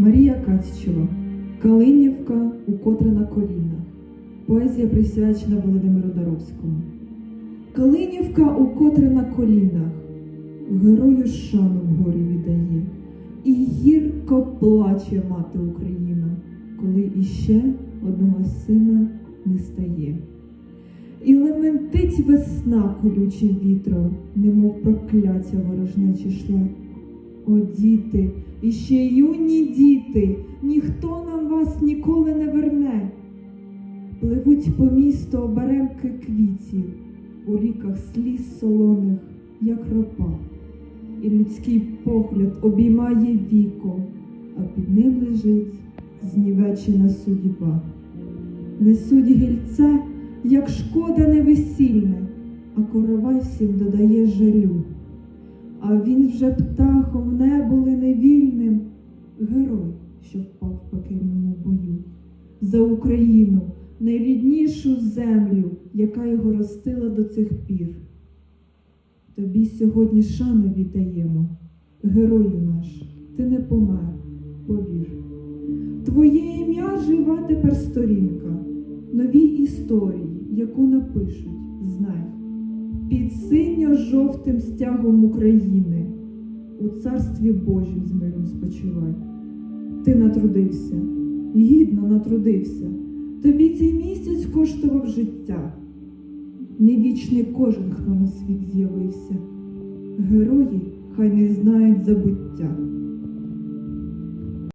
Марія Кацічева, Калинівка, укотре на колінах. Поезія присвячена Володимиру Даровському. Калинівка укотре на колінах, герою шану в горі віддає, і гірко плаче мати Україна, коли іще одного сина не стає. І лементить весна колючим вітром, немов прокляття ворожнечі шла. О, діти, іще юні діти, ніхто нам вас ніколи не верне. Пливуть по місту оберемки квітів, у ріках сліз солоних, як ропа, і людський погляд обіймає віко, а під ним лежить знівечена судьба. Несуть гільце, як шкода невесільне, а коровай всім додає жалю. А він вже птахом не були невільним, герой, що впав в пекельному бою, за Україну, найріднішу землю, яка його ростила до цих пір. Тобі сьогодні шану віддаємо, герою наш, ти не помер, повір. Твоє ім'я жива тепер сторінка, новій історії, яку напишуть, під синьо-жовтим стягом України у царстві Божім з миром спочивай. Ти натрудився, гідно натрудився. Тобі цей місяць коштував життя. Не вічний кожен, хто на світ з'явився. Герої хай не знають забуття.